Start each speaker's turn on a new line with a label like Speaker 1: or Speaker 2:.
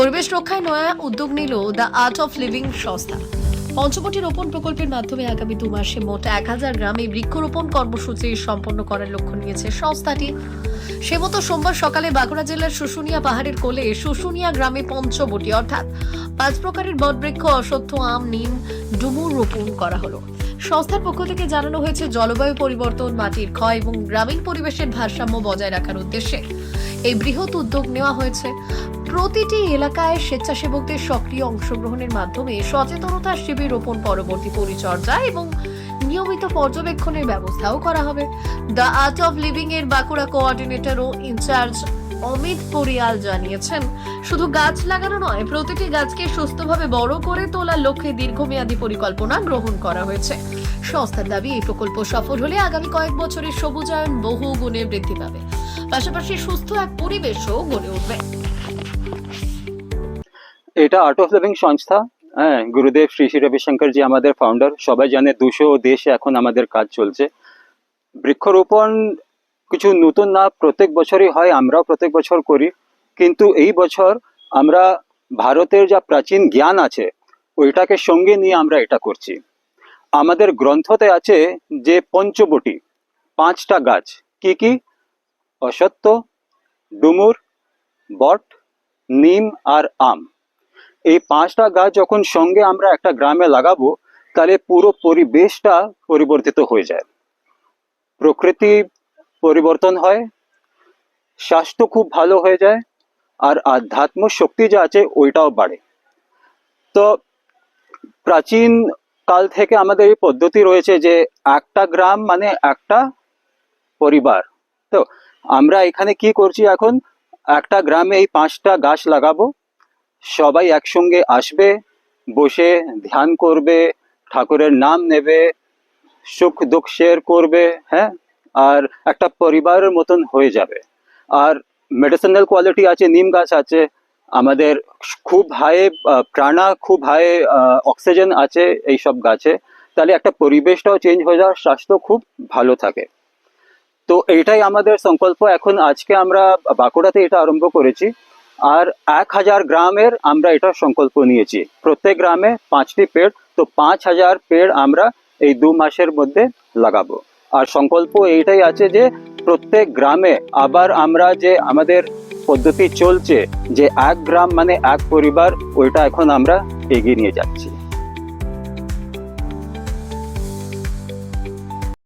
Speaker 1: পরিবেশ রক্ষায় নয়া উদ্যোগ নিল দ্য আর্ট অফ লিভিং সংস্থা। পঞ্চবটি রোপণ প্রকল্পের মাধ্যমে আগামী দু মাসে মোট এক হাজার গ্রামে বৃক্ষরোপণ কর্মসূচি সম্পন্ন করার লক্ষ্য নিয়েছে সংস্থাটি। সে মতো সোমবার সকালে বাঁকুড়া জেলার শুশুনিয়া পাহাড়ের কোলে শুশুনিয়া গ্রামে পঞ্চবটি, অর্থাৎ পাঁচ প্রকারের বটবৃক্ষ অসত্য আম, নিম ডুমুর রোপণ করা হলো। সংস্থার পক্ষ থেকে জানানো হয়েছে জলবায়ু পরিবর্তন, মাটির ক্ষয় এবং গ্রামীণ পরিবেশের ভারসাম্য বজায় রাখার উদ্দেশ্যে। এই বৃহৎ উদ্যোগ নেওয়া হয়েছে। প্রতিটি এলাকায় স্বেচ্ছাসেবকদের সক্রিয় অংশগ্রহণের মাধ্যমে সচেতনতা শিবির রোপণ পরবর্তী পরিচর্যা এবং নিয়মিত পর্যবেক্ষণের ব্যবস্থাও করা হবে। দ্য আর্ট অফ লিভিং এর বাঁকুড়া কোঅর্ডিনেটর ও ইনচার্জ অমিত পরিয়াল জানিয়েছেন, শুধু গাছ লাগানো নয়, প্রতিটি গাছকে সুস্থভাবে বড় করে তোলার লক্ষ্যে দীর্ঘমেয়াদী পরিকল্পনা গ্রহণ করা হয়েছে। সংস্থার দাবি, এই প্রকল্প সফল হলে আগামী কয়েক বছরের সবুজায়ন বহু গুণে বৃদ্ধি পাবে। পাশাপাশি সুস্থ এক পরিবেশও গড়ে উঠবে।
Speaker 2: এটা আর্ট অফ লিভিং সংস্থা। হ্যাঁ গুরুদেব শ্রী শ্রী রবিশঙ্কর জি আমাদের ফাউন্ডার সবাই জানে দুশো দেশে এখন আমাদের কাজ চলছে। বৃক্ষরোপণ কিছু নতুন না, প্রত্যেক বছরই হয়, আমরাও প্রত্যেক বছর করি। কিন্তু এই বছর আমরা ভারতের যা প্রাচীন জ্ঞান আছে, ওইটাকে সঙ্গে নিয়ে আমরা এটা করছি। আমাদের গ্রন্থতে আছে যে পঞ্চবটি, পাঁচটা গাছ। কি কি? অসত্য, ডুমুর, বট, নিম আর আম। এই পাঁচটা গাছ যখন সঙ্গে আমরা একটা গ্রামে লাগাবো, তাহলে পুরো পরিবেশটা পরিবর্তিত হয়ে যায়। প্রকৃতি পরিবর্তন হয়, স্বাস্থ্য খুব ভালো হয়ে যায়, আর আধ্যাত্ম শক্তি যা আছে, ওইটাও বাড়ে। তো প্রাচীন কাল থেকে আমাদের এই পদ্ধতি রয়েছে যে একটা গ্রাম মানে একটা পরিবার। তো আমরা এখানে কি করছি এখন? একটা গ্রামে এই পাঁচটা গাছ লাগাবো। সবাই একসঙ্গে আসবে, বসে ধ্যান করবে, ঠাকুরের নাম নেবে, সুখ দুঃখ শেয়ার করবে হ্যাঁ? আর একটা পরিবারের মতন হয়ে যাবে। আর মেডিসিনাল কোয়ালিটি আছে, নিম গাছ আছে, আমাদের খুব হাই প্রাণা খুব হাই অক্সিজেন আছে এই সব গাছে। তাহলে একটা পরিবেশটাও চেঞ্জ হয়ে যাওয়ার স্বাস্থ্য খুব ভালো থাকে। তো এইটাই আমাদের সংকল্প। এখন আজকে আমরা বাঁকুড়াতে এটা আরম্ভ করেছি। আর এক হাজার গ্রামের আমরা এটা সংকল্প নিয়েছি। প্রত্যেক গ্রামে পাঁচটি পেড়, তো পাঁচ হাজার পেড় আমরা এই দু মাসের মধ্যে লাগাবো। আর সংকল্প এইটাই আছে যে প্রত্যেক গ্রামে আবার আমরা যে আমাদের পদ্ধতি চলছে, যে এক গ্রাম মানে এক পরিবার, ওইটা এখন আমরা এগিয়ে নিয়ে যাচ্ছি।